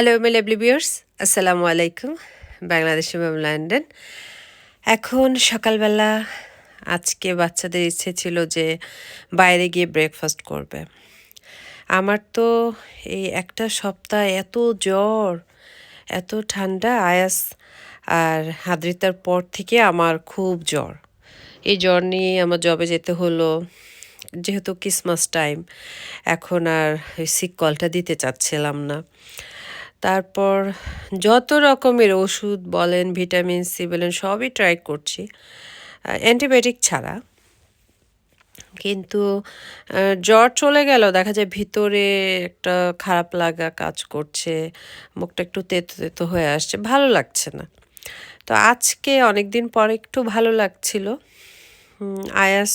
Hello M L বিয়ার্স আসসালামু আলাইকুম Bangladeshi ma'am London এখন সকালবেলা আজকে বাচ্চাদের ইচ্ছে ছিল যে বাইরে গিয়ে ব্রেকফাস্ট করবে। আমার তো এই একটা সপ্তাহ এত জ্বর, এত ঠান্ডা, আয়াস আর হাদ্রিতার পর থেকে আমার খুব জ্বর। এই জ্বর নিয়ে আমার জবে যেতে হলো, যেহেতু ক্রিসমাস টাইম এখন আর সিক কলটা দিতে চাচ্ছিলাম না। তারপর যত রকমের ওষুধ বলেন, ভিটামিন সি বলেন, সবই ট্রাই করছি। অ্যান্টিবায়োটিক ছাড়া। কিন্তু জ্বর চলে গেল, দেখা যায় ভিতরে একটা খারাপ লাগা কাজ করছে, মুখটা একটু তেতো তেতো হয়ে আসছে, ভালো লাগছে না। তো আজকে অনেক দিন পর একটু ভালো লাগছিল। আয়াস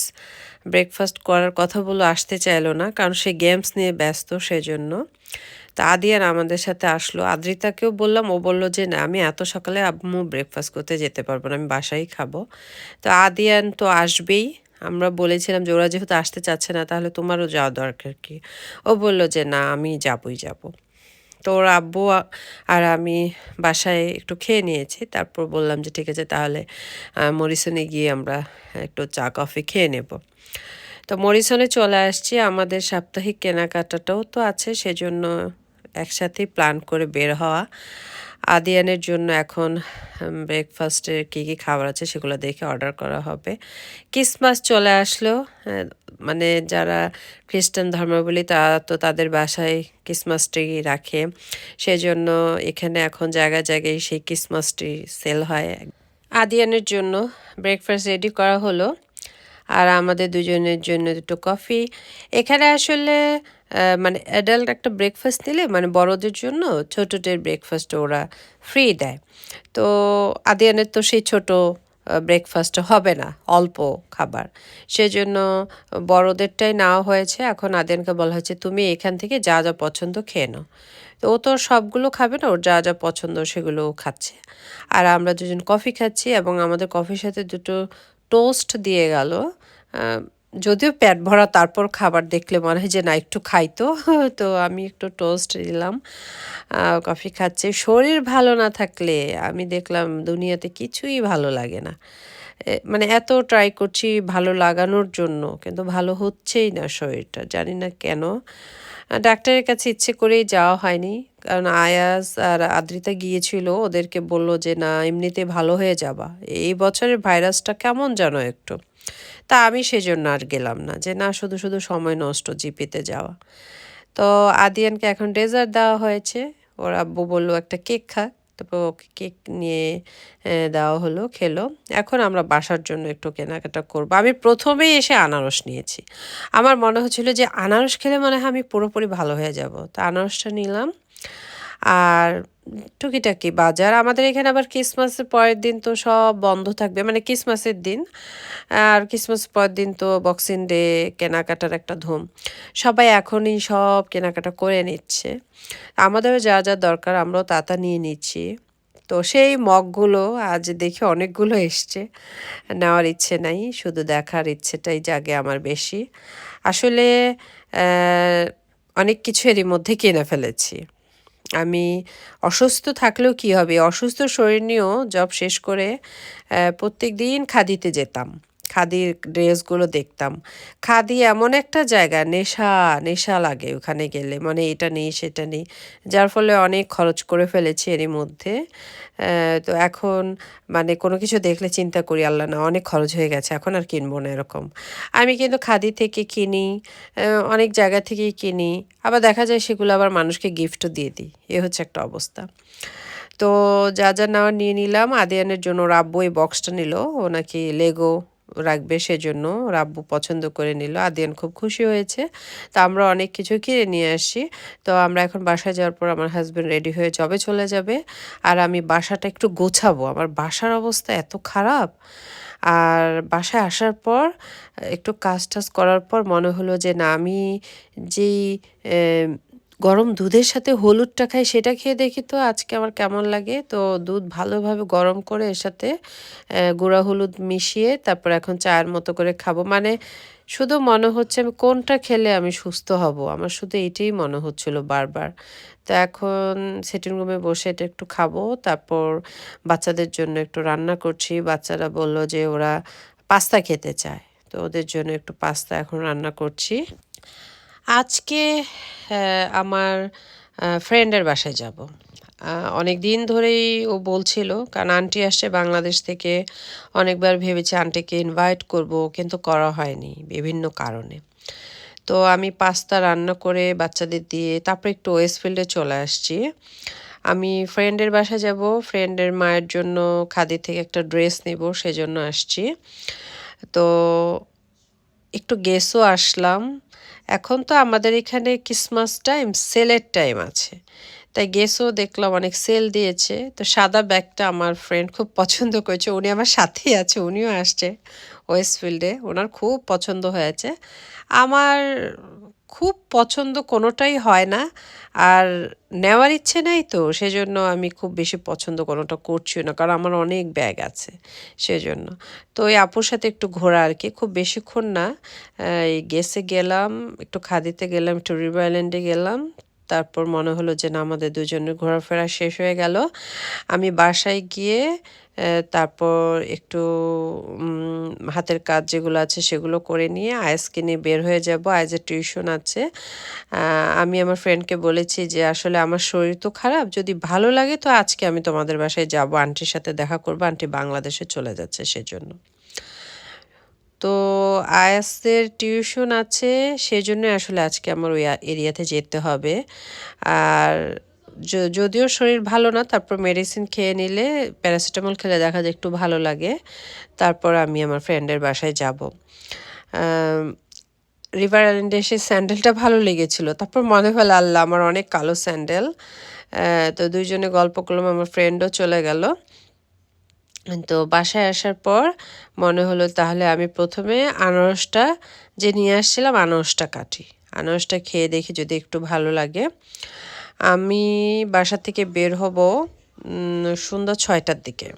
ব্রেকফাস্ট করার কথা আসতে চাইলো না, কারণ সে গেমস নিয়ে ব্যস্ত সেজন্য। তা আদিয়ান আমাদের সাথে আসলো। আদ্রিতাকেও বললাম, ও বলল যে, না, আমি এত সকালে আম্মু ব্রেকফাস্ট করতে যেতে পারব না, আমি বাসায় খাব। তো আদিয়ান তো আসবেই। আমরা বলেছিলাম যে, ওরা যেহেতু আসতে চাচ্ছে না, তাহলে তোমারও যাওয়া দরকার কি? ও বলল যে, না, আমি যাবই, যাব। তো ওর আব্বু আর আমি বাসায় একটু খেয়ে নিয়েছি। তারপর বললাম যে, ঠিক আছে, তাহলে মরিসনে গিয়ে আমরা একটু চা, কফি খেয়ে নেব। তো মরিসনে চলে আসছি। আমাদের সাপ্তাহিক কেনাকাটাটাও তো আছে, সেজন্য একসাথেই প্ল্যান করে বের হওয়া। আদিয়ানের জন্য এখন ব্রেকফাস্টে কী কী খাবার আছে সেগুলো দেখে অর্ডার করা হবে। ক্রিসমাস চলে আসলো মানে যারা খ্রিস্টান ধর্মাবলী তারা তো তাদের বাসায় ক্রিসমাস ট্রি রাখে। সেজন্য এখানে এখন জায়গায় জায়গায় সেই ক্রিসমাস ট্রি সেল হয়। আদিয়ানের জন্য ব্রেকফাস্ট রেডি করা হলো। আর আমাদের দুজনের জন্য দুটো কফি এখানে আসলে মানে অ্যাডাল্ট একটা ব্রেকফাস্ট নিলে মানে বড়দের জন্য ছোটদের ব্রেকফাস্ট ওরা ফ্রি দেয়। তো আদিয়ানের তো সেই ছোট ব্রেকফাস্ট হবে না, অল্প খাবার। সেজন্য বড়দেরটাই নেওয়া হয়েছে। এখন আদিয়ানকে বলা হয়েছে, তুমি এখান থেকে যা যা পছন্দ খেয়ে নাও। তো ও তো সবগুলো খাবে না, ওর যা যা পছন্দ সেগুলো খাচ্ছে। আর আমরা দুজন কফি খাচ্ছি এবং আমাদের কফির সাথে দুটো টোস্ট দিয়ে গেল। যদিও পেট ভরা তারপর খাবার দেখলে মনে হয় যে না, একটু খাই তো। তো আমি একটু টোস্ট দিলাম কফি খাচ্ছি। শরীর ভালো না থাকলে আমি দেখলাম দুনিয়াতে কিছুই ভালো লাগে না। মানে এত ট্রাই করছি ভালো লাগানোর জন্য, কিন্তু ভালো হচ্ছেই না শরীরটা, জানি না কেন। ডাক্তারের কাছে ইচ্ছে করেই যাওয়া হয়নি, কারণ আয়াস আর আদ্রিতা গিয়েছিল, ওদেরকে বলল যে, না, এমনিতে ভালো হয়ে যাবা। এই বছরের ভাইরাসটা কেমন জানো একটু। তা আমি সেজন্য আর গেলাম না যে না, শুধু শুধু সময় নষ্ট জিপিতে যাওয়া। তো আদিয়ানকে এখন ডেজার্ট দেওয়া হয়েছে। ওর আব্বু বলল, একটা কেক খা। তারপর ওকে কেক নিয়ে দেওয়া হলো, খেলো। এখন আমরা বাসার জন্য একটু কেনাকাটা করব। আমি প্রথমেই এসে আনারস নিয়েছি। আমার মনে হচ্ছিল যে আনারস খেলে মনে হয় আমি পুরোপুরি ভালো হয়ে যাব। তা আনারসটা নিলাম। আর টুকিটাকি বাজার। আমাদের এখানে আবার ক্রিসমাসের পরের দিন তো সব বন্ধ থাকবে। মানে ক্রিসমাসের দিন। আর ক্রিসমাস পরের দিন তো বক্সিং ডে কেনাকাটার একটা ধুম। সবাই এখনই সব কেনাকাটা করে নিচ্ছে। আমাদেরও যা যা দরকার আমরাও তা তা নিয়ে নিচ্ছি। তো সেই মগগুলো আজ দেখে অনেকগুলো এসছে। নেওয়ার ইচ্ছে নাই, শুধু দেখার ইচ্ছেটাই জাগে আমার বেশি। আসলে অনেক কিছু এরই মধ্যে কিনে ফেলেছি। আমি অসুস্থ থাকলেও কি হবে? অসুস্থ শরীর নিয়েও জব শেষ করে প্রত্যেক দিন খাদিতে যেতাম। খাদির ড্রেসগুলো দেখতাম। খাদি এমন একটা জায়গা, নেশা নেশা লাগে ওখানে গেলে। মানে এটা নেই, সেটা নেই। যার ফলে অনেক খরচ করে ফেলেছি এরই মধ্যে। তো এখন মানে কোনো কিছু দেখলে চিন্তা করি, আল্লাহ না, অনেক খরচ হয়ে গেছে, এখন আর কিনবো না এরকম। আমি কিন্তু খাদি থেকে কিনি অনেক জায়গা থেকেই কিনি। আবার দেখা যায় সেগুলো আবার মানুষকে গিফটও দিয়ে দিই। এ হচ্ছে একটা অবস্থা। তো যা যা নেওয়ার নিয়ে নিলাম। আদিয়ানের জন্য ওর আব্বু এই বক্সটা নিল। ও নাকি লেগো রাখবে সেজন্য ওর আব্বু পছন্দ করে নিল। আদিয়ান খুব খুশি হয়েছে। তো আমরা অনেক কিছু কিনে নিয়ে আসি। তো আমরা এখন বাসায় যাওয়ার পর আমার হাজব্যান্ড রেডি হয়ে জবে চলে যাবে। আর আমি বাসাটা একটু গোছাবো। আমার বাসার অবস্থা এত খারাপ। আর বাসায় আসার পর, একটু কাজ টাজ করার পর মনে হলো যে না, আমি যেই গরম দুধের সাথে হলুদটা খাই, সেটা খেয়ে দেখি তো আজকে আমার কেমন লাগে। তো দুধ ভালোভাবে গরম করে এর সাথে গুঁড়া হলুদ মিশিয়ে তারপর এখন চায়ের মতো করে খাব। মানে শুধু মনে হচ্ছে আমি কোনটা খেলে আমি সুস্থ হব, আমার শুধু এইটাই মনে হচ্ছিল বারবার। তো এখন সিটিং রুমে বসে এটা একটু খাব, তারপর বাচ্চাদের জন্য একটু রান্না করছি। বাচ্চারা বলল যে ওরা পাস্তা খেতে চায়, তো ওদের জন্য একটু পাস্তা এখন রান্না করছি। আজকে আমার ফ্রেন্ডের বাসায় যাব। অনেক দিন ধরেই ও বলছিল, কারণ আন্টি আসছে বাংলাদেশ থেকে, অনেকবার ভেবেছি আন্টিকে ইনভাইট করব, কিন্তু করা হয়নি, বিভিন্ন কারণে। তো আমি পাস্তা রান্না করে বাচ্চাদের দিয়ে, তারপর একটু ওয়েস্টফিল্ডে চলে আসছি। আমি ফ্রেন্ডের বাসায় যাব ফ্রেন্ডের মায়ের জন্য খাদি থেকে একটা ড্রেস নেব, সেজন্য আসছি। তো একটু গেসও আসলাম এখন তো আমাদের এখানে ক্রিসমাস টাইম সেলের টাইম আছে। তাই গেসও দেখলাম অনেক সেল দিয়েছে। তো সাদা ব্যাগটা আমার ফ্রেন্ড খুব পছন্দ করেছে। উনি আমার সাথেই আছে, উনিও আসছে ওয়েস্টফিল্ডে ওনার খুব পছন্দ হয়েছে। আমার খুব পছন্দ কোনোটাই হয় না। আর নেওয়ার ইচ্ছে নাই তো, সেজন্য আমি খুব বেশি পছন্দ কোনোটা করছিও না, কারণ আমার অনেক ব্যাগ আছে সেজন্য। তো ওই আপুর সাথে একটু ঘোরা আর কি, খুব বেশিক্ষণ না। এই গেসে গেলাম, একটু খাদিতে গেলাম, একটু রিভার গেলাম তারপর মনে হলো যে না, আমাদের দুজনের ঘোরাফেরা শেষ হয়ে গেল। আমি বাসায় গিয়ে তারপর একটু হাতের কাজ যেগুলো আছে সেগুলো করে নিয়ে আয়াসকে নিয়ে বের হয়ে যাব। আয়াজের টিউশন আছে। আমি আমার ফ্রেন্ডকে বলেছি যে, আসলে আমার শরীর তো খারাপ, যদি ভালো লাগে তো আজকে আমি তোমাদের বাসায় যাব। আন্টির সাথে দেখা করব। আন্টি বাংলাদেশে চলে যাচ্ছে সেজন্য। তো আয়াসের টিউশন আছে, সেজন্য আসলে আজকে আমার ওই এরিয়াতে যেতে হবে। আর যদিও শরীর ভালো না, তারপর মেডিসিন খেয়ে নিলে প্যারাসিটামল খেলে দেখা যায় একটু ভালো লাগে। তারপর আমি আমার ফ্রেন্ডের বাসায় যাব। রিভার আইল্যান্ডে এসে স্যান্ডেলটা ভালো লেগেছিল। তারপর মনে হলো, আল্লাহ, আমার অনেক কালো স্যান্ডেল তো দুইজনে গল্প করলাম, আমার ফ্রেন্ডও চলে গেল। তো বাসায় আসার পর মনে হলো তাহলে আমি প্রথমে আনারসটা যে নিয়ে আসছিলাম আনারসটা কাটি। আনারসটা খেয়ে দেখি যদি একটু ভালো লাগে। আমি বাসা থেকে বের হব সন্ধ্যা ছয়টার দিকে।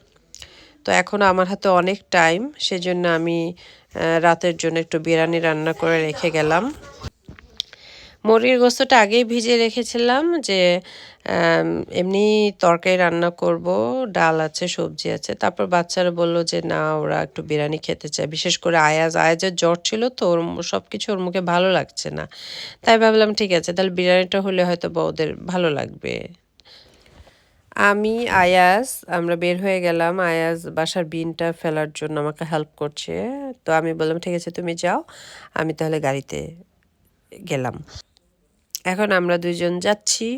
তো এখন আমার হাতে অনেক টাইম, সেজন্য আমি রাতের জন্য একটু বিরিয়ানি রান্না করে রেখে গেলাম। মুরগির গোস্তটা আগেই ভিজে রেখেছিলাম যে এমনি তরকারি রান্না করব, ডাল আছে, সবজি আছে। তারপর বাচ্চারা বলল যে, না, ওরা একটু বিরিয়ানি খেতে চায়। বিশেষ করে আয়াজ, আয়াজের জ্বর ছিল তো ওর সব কিছু ওর মুখে ভালো লাগছে না। তাই ভাবলাম, ঠিক আছে, তাহলে বিরিয়ানিটা হলে হয়তো বা ওদের ভালো লাগবে। আমি, আয়াজ, আমরা বের হয়ে গেলাম। আয়াজ বাসার বিনটা ফেলার জন্য আমাকে হেল্প করছে। তো আমি বললাম, ঠিক আছে, তুমি যাও, আমি তাহলে গাড়িতে গেলাম। এখন আমরা দুজন যাচ্ছি।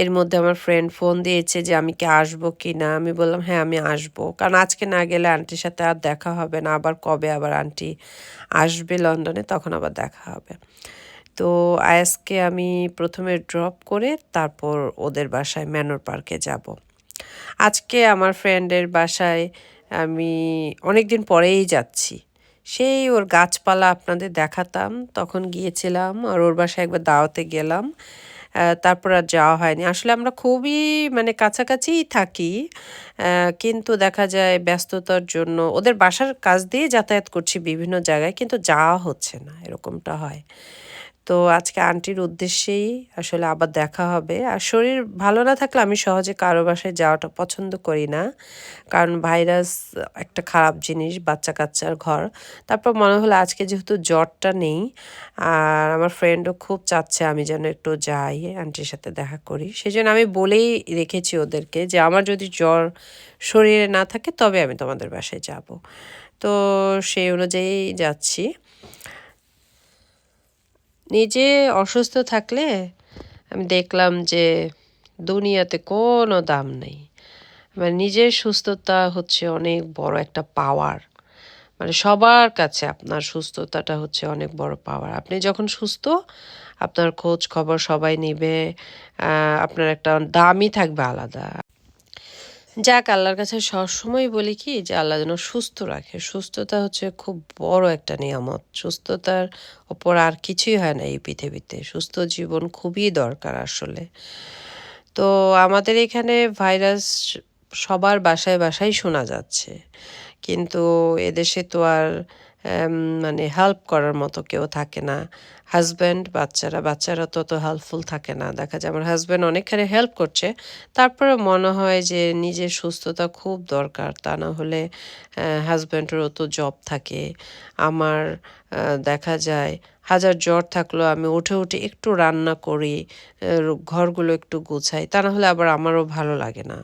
এর মধ্যে আমার ফ্রেন্ড ফোন দিয়েছে যে আমি কি আসব কি না আমি বললাম হ্যাঁ আমি আসব। কারণ আজকে না গেলে আন্টির সাথে আর দেখা হবে না। আবার কবে আবার আন্টি আসবে লন্ডনে, তখন আবার দেখা হবে। তো আয়াসকে আমি প্রথমে ড্রপ করে তারপর ওদের বাসায় ম্যানোর পার্কে যাব। আজকে আমার ফ্রেন্ডের বাসায় আমি অনেক দিন পরেই যাচ্ছি। সেই ওর গাছপালা আপনাদের দেখাতাম। তখন গিয়েছিলাম আর ওর বাসায় একবার দাওয়াতে গেলাম। তারপর আর যাওয়া হয়নি। আসলে আমরা খুবই মানে কাছাকাছিই থাকি। কিন্তু দেখা যায় ব্যস্ততার জন্য ওদের বাসার কাজ দিয়ে যাতায়াত করছি বিভিন্ন জায়গায়, কিন্তু যাওয়া হচ্ছে না, এরকমটা হয়। তো আজকে আন্টির উদ্দেশ্যেই আসলে আবার দেখা হবে। আর শরীর ভালো না থাকলে আমি সহজে কারও বাসায় যাওয়াটা পছন্দ করি না। কারণ ভাইরাস একটা খারাপ জিনিস বাচ্চা কাচ্চার ঘর। তারপর মনে হলো আজকে যেহেতু জ্বরটা নেই, আর আমার ফ্রেন্ডও খুব চাচ্ছে আমি যেন একটু যাই, আন্টির সাথে দেখা করি। সেই জন্য আমি বলেই রেখেছি ওদেরকে যে আমার যদি জ্বর শরীরে না থাকে তবে আমি তোমাদের বাসায় যাব। তো সেই অনুযায়ী যাচ্ছি। নিজে অসুস্থ থাকলে আমি দেখলাম যে দুনিয়াতে কোনো দাম নেই। মানে নিজের সুস্থতা হচ্ছে অনেক বড় একটা পাওয়ার মানে সবার কাছে আপনার সুস্থতাটা হচ্ছে অনেক বড় পাওয়ার আপনি যখন সুস্থ, আপনার খোঁজ খবর সবাই নেবে আপনার একটা দামই থাকবে আলাদা। যাক, আল্লাহর কাছে সবসময় বলি কি যে আল্লাহ যেন সুস্থ রাখে। সুস্থতা হচ্ছে খুব বড় একটা নিয়ামত। সুস্থতার ওপর আর কিছুই হয় না এই পৃথিবীতে। সুস্থ জীবন খুবই দরকার আসলে। তো আমাদের এখানে ভাইরাস সবার বাসায় বাসায় শোনা যাচ্ছে। কিন্তু এদেশে তো আর মানে হেল্প করার মতো কেউ থাকে না। হাজব্যান্ড বাচ্চারা বাচ্চারা তত হেল্পফুল থাকে না। দেখা যায় আমার হাজব্যান্ড অনেকখানি হেল্প করছে। তারপরে মনে হয় যে নিজের সুস্থতা খুব দরকার। তা না হলে হাজব্যান্ডেরও তো জব থাকে। আমার দেখা যায় হাজার জ্বর থাকলেও আমি উঠে উঠে একটু রান্না করি ঘরগুলো একটু গুছাই। তা না হলে আবার আমারও ভালো লাগে না।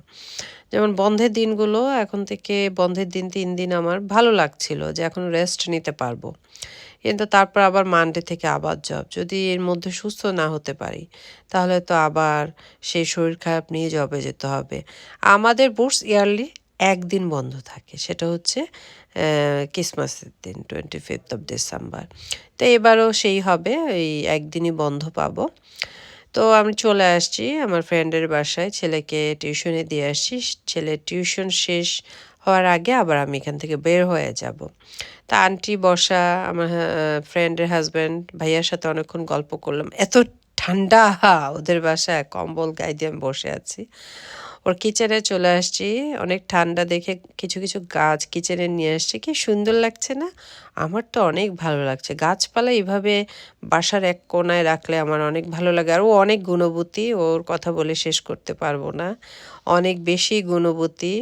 যেমন বন্ধের দিনগুলো এখন থেকে বন্ধের দিন তিন দিন আমার ভালো লাগছিল যে এখন রেস্ট নিতে পারব। কিন্তু তারপর আবার মানডে থেকে আবার জব যদি এর মধ্যে সুস্থ না হতে পারি, তাহলে তো আবার সেই শরীর খারাপ নিয়ে জবে যেতে হবে। আমাদের বোর্স ইয়ারলি একদিন বন্ধ থাকে, সেটা হচ্ছে ক্রিসমাসের দিন টোয়েন্টি ফিফথ অফ ডিসেম্বর তো এবারও সেই হবে, এই একদিনই বন্ধ পাবো। তো আমি চলে আসছি আমার ফ্রেন্ডের বাসায়। ছেলেকে টিউশনে দিয়ে আসছি। ছেলে টিউশন শেষ হওয়ার আগে আবার আমি এখান থেকে বের হয়ে যাব। তা আন্টি বসা, আমার ফ্রেন্ডের হাজব্যান্ড ভাইয়ার সাথে অনেকক্ষণ গল্প করলাম। এত ঠান্ডা ওদের বাসায় কম্বল গায়ে দিয়ে আমি বসে আছি। ওর কিচেনে চলে আসছি। অনেক ঠান্ডা দেখে কিছু কিছু গাছ কিচেনে নিয়ে আসছি। কি সুন্দর লাগছে না? আমার তো অনেক ভালো লাগছে। গাছপালা এইভাবে বাসার এক কোনায় রাখলে আমার অনেক ভালো লাগে। আর ও অনেক গুণবতী ওর কথা বলে শেষ করতে পারব না। অনেক বেশি গুণবতী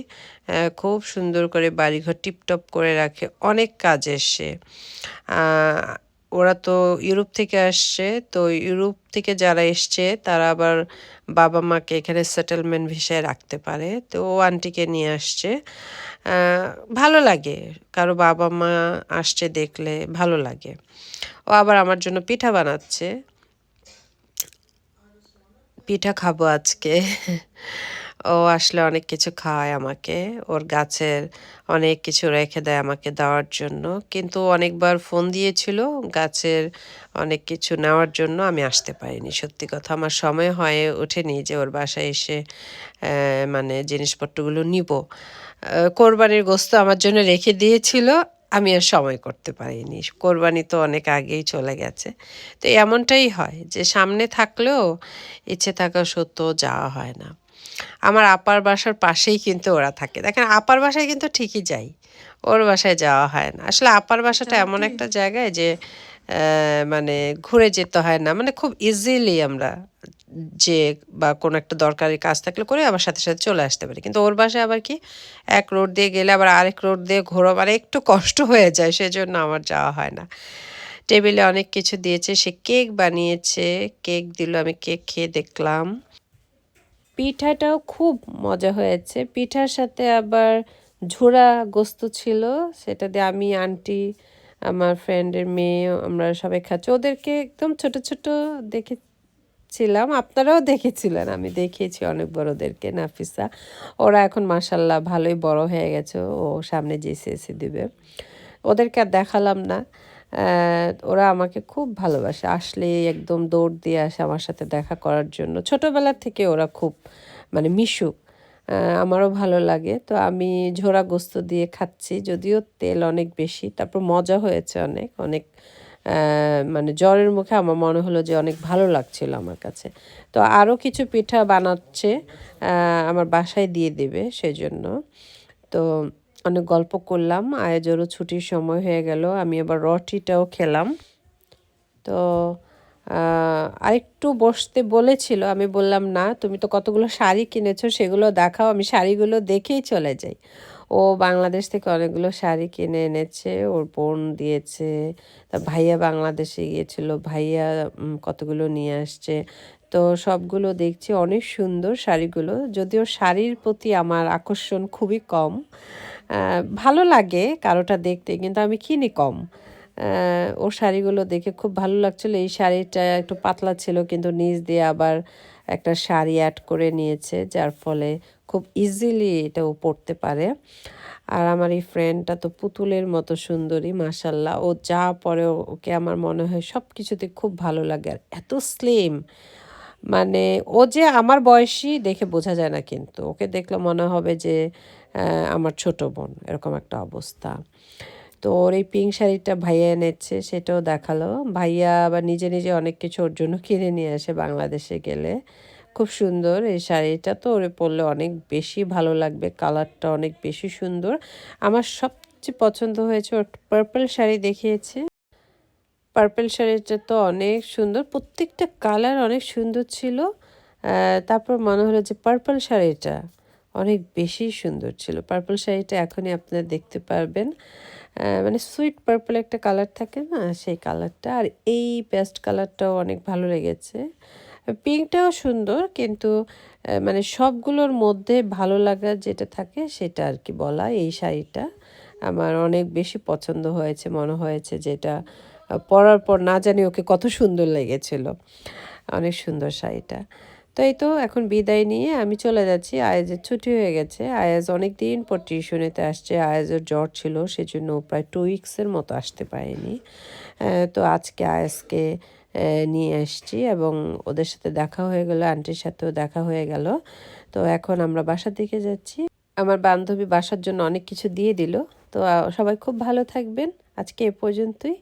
খুব সুন্দর করে বাড়িঘর টিপটপ করে রাখে। অনেক কাজে সে। আহ, ওরা তো ইউরোপ থেকে আসছে, তো ইউরোপ থেকে যারা এসছে, তারা আবার বাবা মাকে এখানে সেটেলমেন্ট ভিসায় রাখতে পারে। তো ও আন্টিকে নিয়ে আসছে। ভালো লাগে। কারও বাবা মা আসছে দেখলে ভালো লাগে। ও আবার আমার জন্য পিঠা বানাচ্ছে। পিঠা খাব আজকে। ও আসলে অনেক কিছু খাওয়ায় আমাকে। ওর গাছের অনেক কিছু রেখে দেয় আমাকে দেওয়ার জন্য। কিন্তু অনেকবার ফোন দিয়েছিল, গাছের অনেক কিছু নেওয়ার জন্য আমি আসতে পারিনি। সত্যি কথা, আমার সময় হয়ে ওঠেনি যে ওর বাসায় এসে মানে জিনিসপত্রগুলো নিব। কোরবানির গোস্ত আমার জন্য রেখে দিয়েছিল, আমি আর সময় করতে পারিনি। কোরবানি তো অনেক আগেই চলে গেছে। তো এমনটাই হয় যে সামনে থাকলেও ইচ্ছে থাকা সত্ত্বেও যাওয়া হয় না। আমার আপার বাসার পাশেই কিন্তু ওরা থাকে। দেখেন আপার বাসায় কিন্তু ঠিকই যাই ওর বাসায় যাওয়া হয় না। আসলে আপার বাসাটা এমন একটা জায়গায় যে মানে ঘুরে যেতে হয় না। মানে খুব ইজিলি আমরা যে বা কোনো একটা দরকারি কাজ থাকলে করে আবার সাথে সাথে চলে আসতে পারি। কিন্তু ওর বাসায় আবার কি এক রোড দিয়ে গেলে আবার আরেক রোড দিয়ে ঘোরা মানে একটু কষ্ট হয়ে যায় সেজন্য আমার যাওয়া হয় না। টেবিলে অনেক কিছু দিয়েছে সে কেক বানিয়েছে। কেক দিল আমি কেক খেয়ে দেখলাম। পিঠাটাও খুব মজা হয়েছে। পিঠার সাথে আবার ঝোড়া গোস্ত ছিল, সেটা দিয়ে আমি, আন্টি, আমার ফ্রেন্ডের মেয়ে, আমরা সবাই খাচ্ছি। ওদেরকে একদম ছোট ছোট দেখেছিলাম, আপনারাও দেখেছিলেন, আমি দেখিয়েছি অনেক বড়োদেরকে নাফিসা। ওরা এখন মাসাল্লাহ ভালোই বড় হয়ে গেছে, ও সামনে জিসিএসি দিবে। ওদেরকে আর দেখালাম না। ওরা আমাকে খুব ভালোবাসে। আসলে একদম দৌড় দিয়ে আসে আমার সাথে দেখা করার জন্য। ছোটোবেলার থেকে ওরা খুব মানে মিশুক। আমারও ভালো লাগে। তো আমি ঝোড়া গোস্ত দিয়ে খাচ্ছি, যদিও তেল অনেক বেশি। তারপর মজা হয়েছে অনেক অনেক মানে জ্বরের মুখে আমার মনে হলো যে অনেক ভালো লাগছিল আমার কাছে। তো আরও কিছু পিঠা বানাচ্ছে আমার বাসায় দিয়ে দেবে সেজন্য। তো অনেক গল্প করলাম, আয়োজনও ছুটির সময় হয়ে গেল, আমি আবার রটিটাও খেলাম। তো আরেকটু বসতে বলেছিল, আমি বললাম, না, তুমি তো কতগুলো শাড়ি কিনেছো সেগুলো দেখাও, আমি শাড়িগুলো দেখেই চলে যাই। ও বাংলাদেশ থেকে অনেকগুলো শাড়ি কিনে এনেছে, ওর বোন দিয়েছে, তা ভাইয়া বাংলাদেশে গিয়েছিল, ভাইয়া কতগুলো নিয়ে আসছে। তো সবগুলো দেখছি, অনেক সুন্দর শাড়িগুলো, যদিও শাড়ির প্রতি আমার আকর্ষণ খুবই কম। ভালো লাগে কারোটা দেখতে, কিন্তু আমি কিনি কম। ওর শাড়িগুলো দেখে খুব ভালো লাগছিল। এই শাড়িটা একটু পাতলা ছিল, কিন্তু নিচ দিয়ে আবার একটা শাড়ি অ্যাড করে নিয়েছে, যার ফলে খুব ইজিলি এটা ও পরতে পারে। আর আমার এই ফ্রেন্ডটা তো পুতুলের মতো সুন্দরী মাসাল্লাহ ও যা পরে ওকে আমার মনে হয় সব কিছুতে খুব ভালো লাগে। আর এত স্লিম মানে ও যে আমার বয়সী দেখে বোঝা যায় না কিন্তু। ওকে দেখলে মনে হবে যে আমার ছোট বোন, এরকম একটা অবস্থা। তো ওর এই পিঙ্ক শাড়িটা ভাইয়া এনেছে, সেটাও দেখাল। ভাইয়া আবার নিজে নিজে অনেক কিছু ওর জন্য কিনে নিয়ে আসে বাংলাদেশে গেলে। খুব সুন্দর এই শাড়িটা তো, ওরে পরলে অনেক বেশি ভালো লাগবে, কালারটা অনেক বেশি সুন্দর। আমার সবচেয়ে পছন্দ হয়েছে ওর পার্পল শাড়ি দেখিয়েছে। পার্পল শাড়িটা তো অনেক সুন্দর। প্রত্যেকটা কালার অনেক সুন্দর ছিল। তারপর মনে হলো যে পার্পল শাড়িটা অনেক বেশি সুন্দর ছিল। পার্পল শাড়িটা এখনই আপনারা দেখতে পারবেন। মানে সুইট পার্পল একটা কালার থাকে না, সেই কালারটা আর এই পেস্ট কালারটাও অনেক ভালো লেগেছে। পিঙ্কটাও সুন্দর, কিন্তু মানে সবগুলোর মধ্যে ভালো লাগা যেটা থাকে সেটা আর কি বলা। এই শাড়িটা আমার অনেক বেশি পছন্দ হয়েছে, মনে হয়েছে যেটা পরার পর না জানি ওকে কত সুন্দর লেগেছিল। অনেক সুন্দর শাড়িটা। তো এই তো এখন বিদায় নিয়ে আমি চলে যাচ্ছি। আয়াজের ছুটি হয়ে গেছে। আয়াজ অনেক দিন পর টিউশনেতে আসছে। আয়াজের জ্বর ছিল, সেজন্য প্রায় টু উইক্সের মতো আসতে পারেনি। তো আজকে আয়াজকে নিয়ে আসছি এবং ওদের সাথে দেখা হয়ে গেল আন্টির সাথেও দেখা হয়ে গেল। তো এখন আমরা বাসার দিকে যাচ্ছি। আমার বান্ধবী বাসার জন্য অনেক কিছু দিয়ে দিল। তো সবাই খুব ভালো থাকবেন। আজকে এ পর্যন্তই।